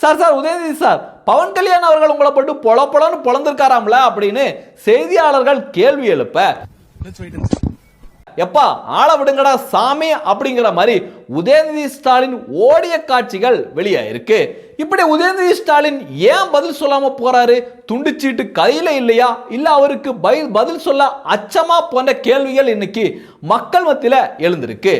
Sir sir Udhayanidhi sir Pawan Kalyan அவர்கள் உங்களை போட்டு பொல பொலன்னு பொழந்திருக்காராம்ல அப்படின்னு செய்தியாளர்கள் கேள்வி எழுப்ப. எப்பா ஆள விடுங்கடா சாமி அப்படிங்கிற மாதிரி உதயநிதி ஸ்டாலின் ஓடிய காட்சிகள் வெளியாயிருக்கு. இப்படி உதயநிதி ஸ்டாலின் ஏன் பதில் சொல்லாம போறாரு? துண்டுச்சீட்டு கையில இல்லையா? இல்ல அவருக்கு பதில் சொல்ல அச்சமா போன்ற கேள்விகள் இன்னைக்கு மக்கள் மத்தியில எழுந்திருக்கு.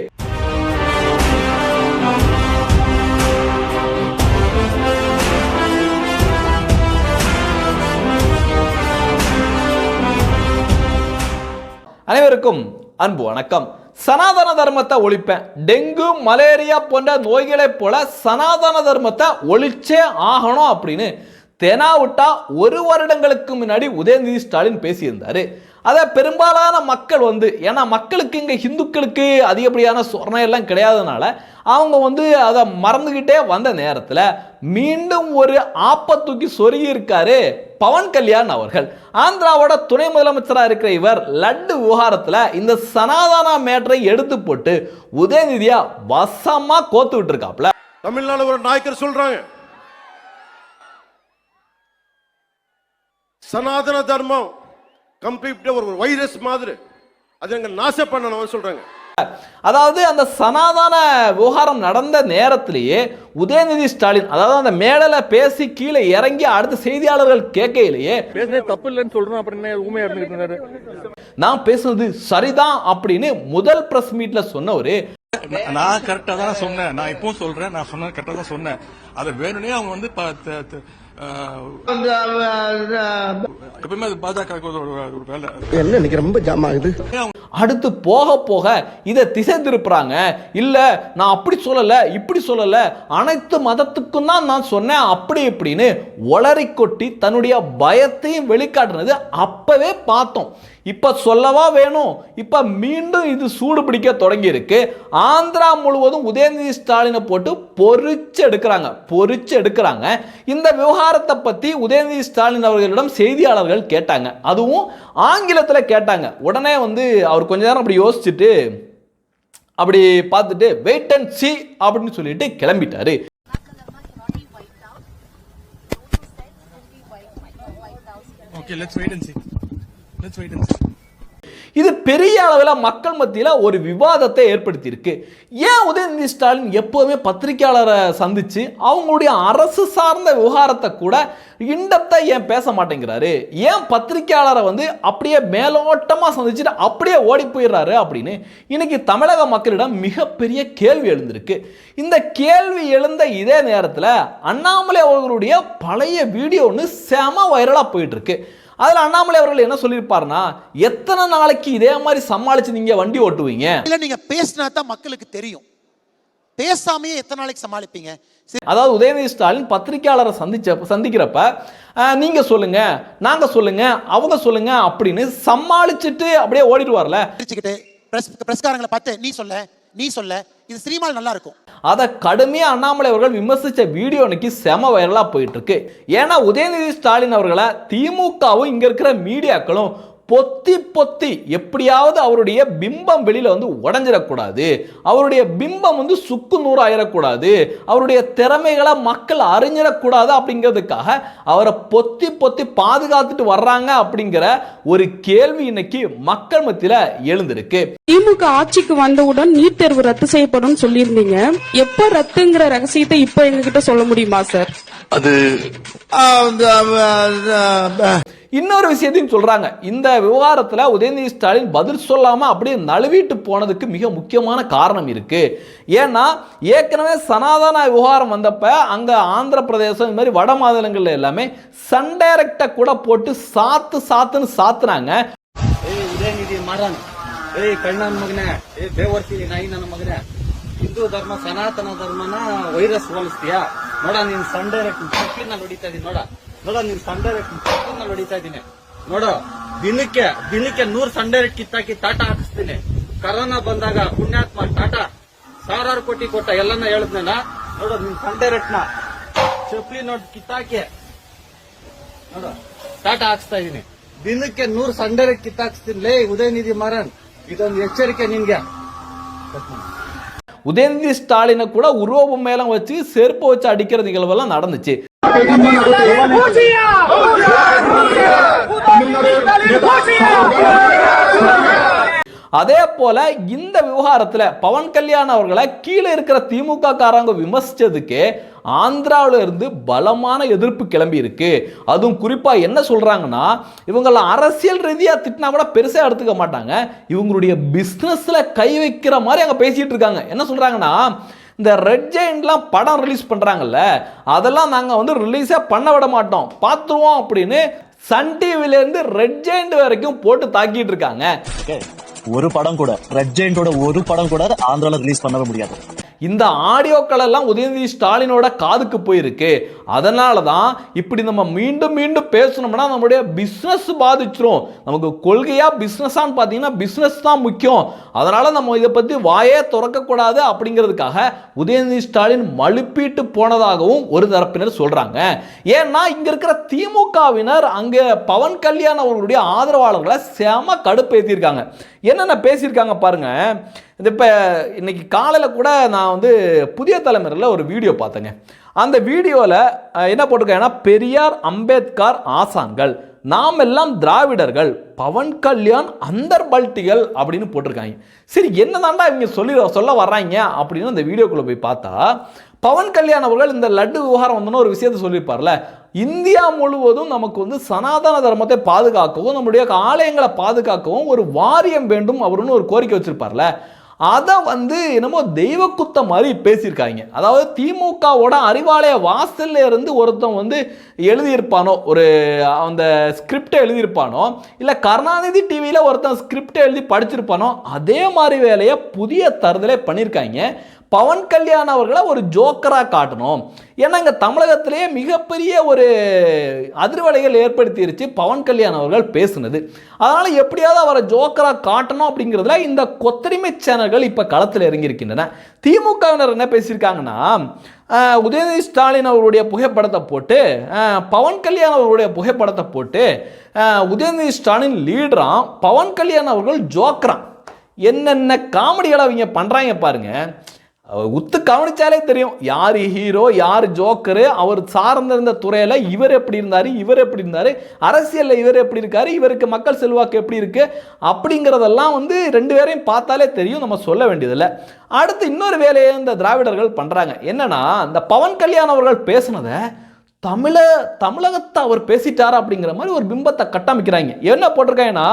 அனைவருக்கும் அன்பு வணக்கம். சனாதன தர்மத்தை ஒழிப்பேன். டெங்கு மலேரியா போன்ற நோய்களைப் போல சனாதன தர்மத்தை ஒழிச்சே ஆகணும் அப்படின்னு தெனாவிட்டா ஒரு வருடங்களுக்கு முன்னாடி உதயநிதி ஸ்டாலின் பேசியிருந்தாரு. அதை பெரும்பாலான மக்கள் வந்து ஏன்னா மக்களுக்கு இங்கே ஹிந்துக்களுக்கு அதிகப்படியான சொர்ணம் எல்லாம் கிடையாதனால அவங்க வந்து அதை மறந்துக்கிட்டே வந்த நேரத்தில் மீண்டும் ஒரு ஆப்பத்தூக்கி சொருகி இருக்காரு பவன் கல்யாண் அவர்கள். ஆந்திராவோட துணை முதலமைச்சராக இருக்கிற இவர் லட்டு விவகாரத்தில் இந்த சனாதனா மேட்டரை எடுத்து போட்டு உதயநிதியா வசமா கோத்து விட்டுருக்காப்ல தமிழ்நாடு ஒரு நாயக்கர் சொல்றாங்க. சனாதன தர்மம் கம்ப்ளீட் ஒரு வைரஸ் மாதிரி. அது எங்க நாச பண்ணணும் சொல்றாங்க. அதாவது அந்த சனாதன விவகாரம் நடந்த நேரத்திலேயே உதயநிதி ஸ்டாலின் அதாவது அந்த மேடல பேசி கீழே இறங்கி அடுத்த செய்தியாளர்கள் கேட்கையிலேயே தப்பு இல்லைன்னு சொல்றோம் அப்படின்னு ஊமையா இருந்துகிட்டு இருந்தாரு. நான் பேசுனது சரிதான் அப்படின்னு முதல் பிரஸ் மீட்ல சொன்னவரு. நான் கரெக்டா தான் சொன்னேன். நான் இப்பவும் சொல்றேன் நான் சொன்னது கரெக்டா தான் சொன்னேன். அதை வேணும்னே அவங்க வந்து எப்பவுமே அது பாஜக ஒரு வேலை. என்ன இன்னைக்கு ரொம்ப ஜாம் ஆகுது. அடுத்து போக போக இதை திசை திருப்புறாங்க இல்லை நான் அப்படி சொல்லலை இப்படி சொல்லலை அனைத்து மதத்துக்கும் தான் நான் சொன்னேன் அப்படி இப்படின்னு ஒளரி கொட்டி தன்னுடைய பயத்தையும் வெளிக்காட்டுனது அப்போவே பார்த்தோம். இப்போ சொல்லவா வேணும்? இப்போ மீண்டும் இது சூடு பிடிக்க தொடங்கியிருக்கு. ஆந்திரா முழுவதும் உதயநிதி ஸ்டாலினை போட்டு பொறிச்சு எடுக்கிறாங்க பொறிச்சு எடுக்கிறாங்க. இந்த விவகாரத்தை பற்றி உதயநிதி ஸ்டாலின் அவர்களிடம் செய்தியாளர்கள் கேட்டாங்க. அதுவும் ஆங்கிலத்தில் கேட்டாங்க. உடனே வந்து அவர் கொஞ்ச நேரம் அப்படி யோசிச்சுட்டு அப்படி பார்த்துட்டு வெயிட் அண்ட் சி அப்படின்னு சொல்லிட்டு கிளம்பிட்டாரு. Okay let's wait and see let's wait and see இது பெரிய அளவில் மக்கள் மத்தியில் ஒரு விவாதத்தை ஏற்படுத்தியிருக்கு. ஏன் உதயநிதி ஸ்டாலின் எப்போதுமே பத்திரிக்கையாளரை சந்தித்து அவங்களுடைய அரசு சார்ந்த விவகாரத்தை கூட இண்டத்தை ஏன் பேச மாட்டேங்கிறாரு? ஏன் பத்திரிக்கையாளரை வந்து அப்படியே மேலோட்டமாக சந்திச்சுட்டு அப்படியே ஓடி போயிடுறாரு அப்படின்னு இன்னைக்கு தமிழக மக்களிடம் மிகப்பெரிய கேள்வி எழுந்திருக்கு. இந்த கேள்வி எழுந்த இதே நேரத்தில் அண்ணாமலை அவர்களுடைய பழைய வீடியோ ஒன்று செம வைரலாக போயிட்டுருக்கு. அதில் அண்ணாமலை அவர்கள் என்ன சொல்லியிருப்பாருன்னா எத்தனை நாளைக்கு இதே மாதிரி சமாளிச்சு நீங்க வண்டி ஓட்டுவீங்க? இல்ல நீங்க பேசினா தான் மக்களுக்கு தெரியும். பேசாமையே எத்தனை நாளைக்கு சமாளிப்பீங்க? அதாவது உதயநிதி ஸ்டாலின் பத்திரிக்கையாளரை சந்திச்ச சந்திக்கிறப்ப நீங்க சொல்லுங்க நாங்க சொல்லுங்க அவங்க சொல்லுங்க அப்படின்னு சமாளிச்சுட்டு அப்படியே ஓடிடுவார்ல? பிரஸ் பிரஸ்காரங்களை பார்த்து நீ சொல்ல நீ சொல்ல இது சினிமாவில் நல்லா இருக்கும். அதை கடுமையாக அண்ணாமலை அவர்கள் விமர்சித்த வீடியோ இன்னைக்கு செம வைரலாக போயிட்டு இருக்கு. ஏன்னா உதயநிதி ஸ்டாலின் அவர்களை திமுகவும் இங்க இருக்கிற மீடியாக்களும் பொத்தி பொத்தி எப்படியாவது அவருடைய பிம்பம் வெளியில வந்து உடஞ்சிடக்கூடாது. அவருடைய பிம்பம் வந்து சுக்கு நூறு ஆயிடக்கூடாது. அவருடைய திறமைகளை மக்கள் அறிஞ்சிடக்கூடாது அப்படிங்கிறதுக்காக அவரை பொத்தி பொத்தி பாதுகாத்துட்டு வர்றாங்க அப்படிங்கிற ஒரு கேள்வி இன்னைக்கு மக்கள் மத்தியில எழுந்திருக்கு. திமுக ஆட்சிக்கு வந்தவுடன் நீட் தேர்வு ரத்து செய்யப்படும் சொல்லியிருந்தீங்க. எப்ப ரத்துங்கிற ரகசியத்தை இப்ப எங்ககிட்ட சொல்ல முடியுமா சார்? இன்னொரு விஷயத்தையும் சொல்றாங்க இந்த விவகாரத்துல உதயநிதி ஸ்டாலின் பதில் சொல்லாம அப்படியே நழுவிட்டு போனதுக்கு மிக முக்கியமான காரணம் இருக்கு ஏன்னா ஏற்கனவே சனாதன விவகாரம் வந்தப்ப அங்க ஆந்திர பிரதேசம் இந்த மாதிரி வட மாநிலங்கள்ல எல்லாமே சன்டைரக்டா கூட போட்டு சாத்து சாத்துன்னு சாத்துனாங்க ಏಯ್ ಉದಯನಿಧಿ ಮಾರನ್ ಏಯ್ ಕಣ್ಣ ಮಗನೇ ಏ ಬೇವರ್ಸಿ ನಾಯಿ ನನ್ನ ಮಗನೇ ಹಿಂದೂ ಧರ್ಮ ಸನಾತನ ಧರ್ಮನ ವೈರಸ್ ಹೋಲಿಸ್ತೀಯಾ ನೋಡ ನೀನ್ ಸಂಡೇ ಚಕ್ಲಿನಲ್ಲಿ ಹೊಡಿತಾ ಇದೀನಿ ನೋಡ ನೋಡ ನೀನ್ ಸಂಡೇ ಚಕ್ಲಿನಲ್ಲಿ ಹೊಡಿತಾ ಇದೀನಿ ನೋಡು ದಿನಕ್ಕೆ ದಿನಕ್ಕೆ ನೂರ್ ಸಂಡೇ ಕಿತ್ತಾಕಿ ಟಾಟಾ ಹಾಕಿಸ್ತೀನಿ ಕರೋನಾ ಬಂದಾಗ ಪುಣ್ಯಾತ್ಮ ಟಾಟಾ ಸಾವಿರಾರು ಕೋಟಿ ಕೊಟ್ಟ ಎಲ್ಲನ ಹೇಳಿದ್ನೇನ ನೋಡು ನಿನ್ ಸಂಡೇ ನ ಚಪ್ಲಿ ನೋಡ್ ಕಿತ್ತಾಕಿ ನೋಡು ಟಾಟಾ ಹಾಕ್ಸ್ತಾ ಇದೀನಿ ದಿನಕ್ಕೆ ನೂರ್ ಸಂಡೇ ಕಿತ್ತಾಕ್ಸ್ತೀನಿ ಲೇ ಉದಯನಿಧಿ ಮಾರನ್ ಇದೊಂದು ಎಚ್ಚರಿಕೆ ನಿನ್ಗೆ உதயநிதி ஸ்டாலினை கூட உருவ மேலம் வச்சு செருப்பு வச்சு அடிக்கிற நிகழ்வெல்லாம் நடந்துச்சு அதே போல இந்த விவகாரத்துல பவன் கல்யாண் அவர்களை கீழே இருக்கிற திமுக காரங்க விமர்சிச்சதுக்கு ஆந்திராவில இருந்து பலமான எதிர்ப்பு கிளம்பி இருக்கு. அதுவும் குறிப்பா என்ன சொல்றாங்கன்னா இவங்கள அரசியல் ரீதியா திட்டினா கூட பெருசா எடுத்துக்க மாட்டாங்க. இவங்களுடைய பிசினஸ்ல கை வைக்கிற மாதிரி அங்க பேசிட்டு இருக்காங்க. என்ன சொல்றாங்கன்னா இந்த ரெட் ஜெயின்லாம் படம் ரிலீஸ் பண்ணுறாங்கல்ல அதெல்லாம் நாங்கள் வந்து ரிலீஸே பண்ண விட மாட்டோம். பார்த்துருவோம் அப்படின்னு சன் டிவிலேருந்து ரெட் ஜெயின்ட் வரைக்கும் போட்டு தாக்கிட்டு இருக்காங்க. ஒரு படம் கூட ரெட் ஜெயின்டோட ஒரு படம் கூட ஆந்திராவில் ரிலீஸ் பண்ணவே முடியாது. இந்த ஆடியோக்கள் எல்லாம் உதயநிதி ஸ்டாலினோட காதுக்கு போயிருக்கு. அதனால தான் இப்படி நம்ம மீண்டும் மீண்டும் பேசணும்னா நம்மளுடைய பிஸ்னஸ் பாதிச்சிரும். நமக்கு கொள்கையாக பிஸ்னஸான்னு பார்த்தீங்கன்னா பிஸ்னஸ் தான் முக்கியம். அதனால் நம்ம இதை பற்றி வாயே திறக்கக்கூடாது அப்படிங்கிறதுக்காக உதயநிதி ஸ்டாலின் மழுப்பிட்டு போனதாகவும் ஒரு தரப்பினர் சொல்கிறாங்க ஏன்னா இங்கே இருக்கிற திமுகவினர் அங்கே பவன் கல்யாண் அவர்களுடைய ஆதரவாளர்களை செம கடுப்பேற்றிருக்காங்க என்னென்ன பேசியிருக்காங்க பாருங்க. இது இப்போ இன்னைக்கு காலையில் கூட நான் வந்து புதிய தலைமுறையில் ஒரு வீடியோ பார்த்தேங்க. அந்த வீடியோவில் என்ன போட்டிருக்காங்கன்னா பெரியார் அம்பேத்கர் ஆசான்கள் நாம் எல்லாம் திராவிடர்கள் பவன் கல்யாண் அந்தர்பல்ட்டிகள் அப்படின்னு போட்டிருக்காங்க. சரி என்னதாண்டா இவங்க சொல்லி சொல்ல வர்றாங்க அப்படின்னு அந்த வீடியோக்குள்ளே போய் பார்த்தா பவன் கல்யாண் அவர்கள் இந்த லட்டு விவகாரம் வந்தோன்னு ஒரு விஷயத்த சொல்லியிருப்பார்ல. இந்தியா முழுவதும் நமக்கு வந்து சனாதன தர்மத்தை பாதுகாக்கவும் நம்முடைய ஆலயங்களை பாதுகாக்கவும் ஒரு வாரியம் வேண்டும் அவருன்னு ஒரு கோரிக்கை வச்சிருப்பார்ல. அதை வந்து என்னமோ தெய்வ குத்த மாதிரி பேசியிருக்காங்க. அதாவது திமுகவோட அறிவாலய வாசல்ல இருந்து ஒருத்தன் வந்து எழுதியிருப்பானோ ஒரு அந்த ஸ்கிரிப்டை எழுதியிருப்பானோ இல்லை கருணாநிதி டிவியில் ஒருத்தன் ஸ்கிரிப்டை எழுதி படிச்சிருப்பானோ அதே மாதிரி வேலையை புதிய தருதலே பண்ணியிருக்காங்க. பவன் கல்யாண் அவர்களை ஒரு ஜோக்கராக காட்டணும். ஏன்னா இங்கே தமிழகத்திலேயே மிகப்பெரிய ஒரு அதிர்வலைகள் ஏற்படுத்திருச்சு பவன் கல்யாண் அவர்கள் பேசுனது. அதனால் எப்படியாவது அவரை ஜோக்கராக காட்டணும் அப்படிங்கிறதுல இந்த கொத்தடிமை சேனல்கள் இப்போ களத்தில் இறங்கியிருக்கின்றன. திமுகவினர் என்ன பேசியிருக்காங்கன்னா உதயநிதி ஸ்டாலின் அவருடைய புகைப்படத்தை போட்டு பவன் கல்யாண் அவருடைய புகைப்படத்தை போட்டு உதயநிதி ஸ்டாலின் லீடரான் பவன் கல்யாண் அவர்கள் ஜோக்கரான் என்னென்ன காமெடிகளை அவங்க பண்ணுறாங்க பாருங்கள் உத்து கவனிச்சாலே தெரியும் யார் ஹீரோ யார் ஜோக்கரு அவர் சார்ந்திருந்த துறையில் இவர் எப்படி இருந்தார் இவர் எப்படி இருந்தார் அரசியலில் இவர் எப்படி இருக்கார் இவருக்கு மக்கள் செல்வாக்கு எப்படி இருக்குது அப்படிங்கிறதெல்லாம் வந்து ரெண்டு பேரையும் பார்த்தாலே தெரியும் நம்ம சொல்ல வேண்டியதில்லை. அடுத்து இன்னொரு வேலையை இந்த திராவிடர்கள் பண்ணுறாங்க என்னென்னா இந்த பவன் கல்யாண் அவர்கள் பேசுனதை தமிழ தமிழகத்தை அவர் பேசிட்டாரா அப்படிங்கிற மாதிரி ஒரு பிம்பத்தை கட்டமைக்கிறாங்க. என்ன போட்டிருக்காங்கன்னா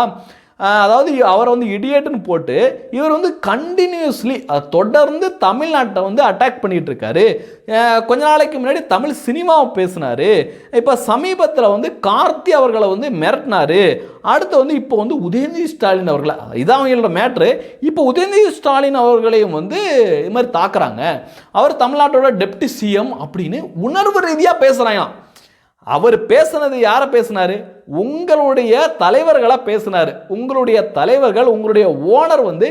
அதாவது அவரை வந்து இடியேட்டுன்னு போட்டு இவர் வந்து கண்டினியூஸ்லி தொடர்ந்து தமிழ்நாட்டை வந்து அட்டாக் பண்ணிகிட்டு இருக்காரு கொஞ்ச நாளைக்கு முன்னாடி தமிழ் சினிமாவை பேசினார். இப்போ சமீபத்தில் வந்து கார்த்தி அவர்களை வந்து மிரட்டினாரு. அடுத்து வந்து இப்போ வந்து உதயநிதி ஸ்டாலின் அவர்களை இதான் அவங்களோட மேட்ரு இப்போ உதயநிதி ஸ்டாலின் அவர்களையும் வந்து இது மாதிரி தாக்குறாங்க. அவர் தமிழ்நாட்டோட டெப்டி சிஎம் அப்படின்னு உணர்வு ரீதியாக பேசுகிறாங்களாம் அவர் பேசுனது யாரை பேசினாரு? உங்களுடைய தலைவர்களை பேசினார். உங்களுடைய தலைவர்கள் உங்களுடைய ஓனர் வந்து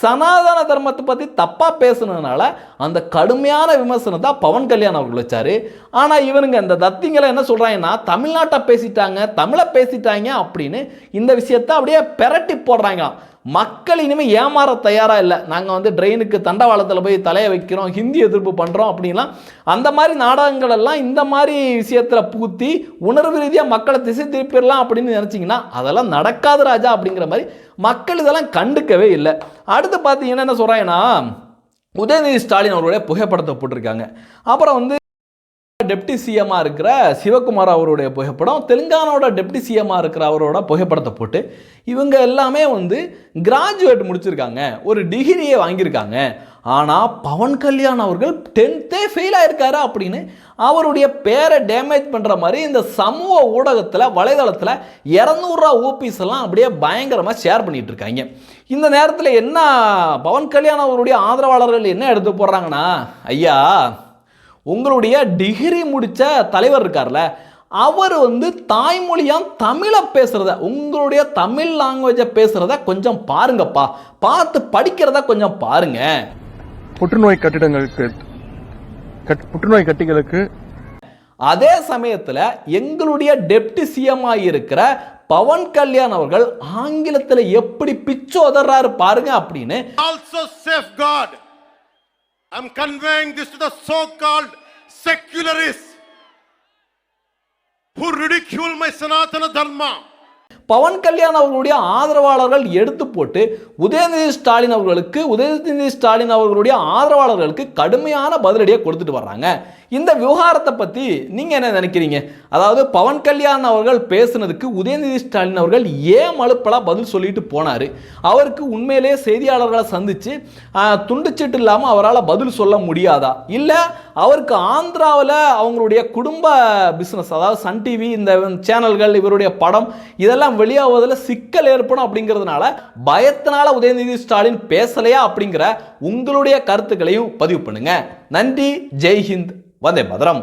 சனாதன தர்மத்தை பற்றி தப்பாக பேசுனதுனால அந்த கடுமையான விமர்சனத்தை பவன் கல்யாண் அவர்கள் வச்சார். ஆனால் இவனுங்க இந்த தத்திங்களை என்ன சொல்கிறாங்கன்னா தமிழ்நாட்டை பேசிட்டாங்க தமிழை பேசிட்டாங்க அப்படின்னு இந்த விஷயத்தை அப்படியே பெரட்டி போடுறாங்களாம் மக்கள் இனிமேல் ஏமாற தயாராக இல்லை. நாங்கள் வந்து ட்ரெயினுக்கு தண்டவாளத்தில் போய் தலையை வைக்கிறோம் ஹிந்தி எதிர்ப்பு பண்ணுறோம் அப்படின்லாம். அந்த மாதிரி நாடகங்கள் எல்லாம் இந்த மாதிரி விஷயத்தில் பூத்தி உணர்வு ரீதியாக மக்களை திசை திருப்பிடலாம் அப்படின்னு நினச்சிங்கன்னா அதெல்லாம் நடக்காது ராஜா அப்படிங்கிற மாதிரி மக்கள் இதெல்லாம் கண்டுக்கவே இல்லை. அடுத்து பார்த்தீங்கன்னா என்ன சொல்கிறாங்கன்னா உதயநிதி ஸ்டாலின் அவருடைய புகைப்படத்தை போட்டிருக்காங்க. அப்புறம் வந்து டெப்டி சிஎம்மாக இருக்கிற சிவகுமார் அவருடைய புகைப்படம் தெலுங்கானாவோட டெப்டி சிஎம்மாக இருக்கிற அவரோட புகைப்படத்தை போட்டு இவங்க எல்லாமே வந்து கிராஜுவேட் முடிச்சிருக்காங்க. ஒரு டிகிரியை வாங்கியிருக்காங்க. ஆனால் பவன் கல்யாண் அவர்கள் டென்த்தே ஃபெயில் ஆயிருக்காரு அப்படின்னு அவருடைய பேரை டேமேஜ் பண்ணுற மாதிரி இந்த சமூக ஊடகத்தில் வலைதளத்தில் இரநூறுவா ஓபிஸ் எல்லாம் அப்படியே பயங்கரமாக ஷேர் பண்ணிகிட்டு இருக்காங்க. இந்த நேரத்தில் என்ன பவன் கல்யாண் அவருடைய ஆதரவாளர்கள் என்ன எடுத்து போடுறாங்கன்னா ஐயா உங்களுடைய டிகிரி முடித்த தலைவர் இருக்கார்ல அவர் வந்து தாய்மொழியாம் தமிழை பேசுகிறத உங்களுடைய தமிழ் லாங்குவேஜை பேசுகிறத கொஞ்சம் பாருங்கப்பா. பார்த்து படிக்கிறத கொஞ்சம் பாருங்க. புற்றுநோய் கட்டிடங்களுக்கு கட்- புற்றுநோய் கட்டிகளுக்கு அதே சமயத்தில் எங்களுடைய டெப்டி சிஎம்மாக இருக்கிற பவன் கல்யாண் அவர்கள் ஆங்கிலத்தில் எப்படி பிச்சு உதறாரு பாருங்க அப்படின்னு. Also safeguard I'm conveying this to the so-called secularists who ridicule my Sanatana Dharma. Pawan Kalyan அவர்களுடைய ஆதரவாளர்கள் எடுத்து போட்டு உதயநிதி ஸ்டாலின் அவர்களுக்கு உதயநிதி ஸ்டாலின் அவர்களுடைய ஆதரவாளர்களுக்கு கடுமையான பதிலடியை கொடுத்துட்டு வர்றாங்க இந்த விவகாரத்தை பற்றி நீங்கள் என்ன நினைக்கிறீங்க? அதாவது பவன் கல்யாண் அவர்கள் பேசுனதுக்கு உதயநிதி ஸ்டாலின் அவர்கள் ஏன் மழுப்பலாக பதில் சொல்லிட்டு போனார்? அவருக்கு உண்மையிலேயே செய்தியாளர்களை சந்தித்து துண்டுச்சீட்டு இல்லாமல் அவரால் பதில் சொல்ல முடியாதா? இல்லை அவருக்கு ஆந்திராவில் அவங்களுடைய குடும்ப பிஸ்னஸ் அதாவது சன் டிவி இந்த சேனல்கள் இவருடைய படம் இதெல்லாம் வெளியாவதில் சிக்கல் ஏற்படும் அப்படிங்கிறதுனால பயத்தினால உதயநிதி ஸ்டாலின் பேசலையா அப்படிங்கிற உங்களுடைய கருத்துக்களையும் பதிவு பண்ணுங்க. நன்றி. ஜெய்ஹிந்த் வந்தே மதுரம்.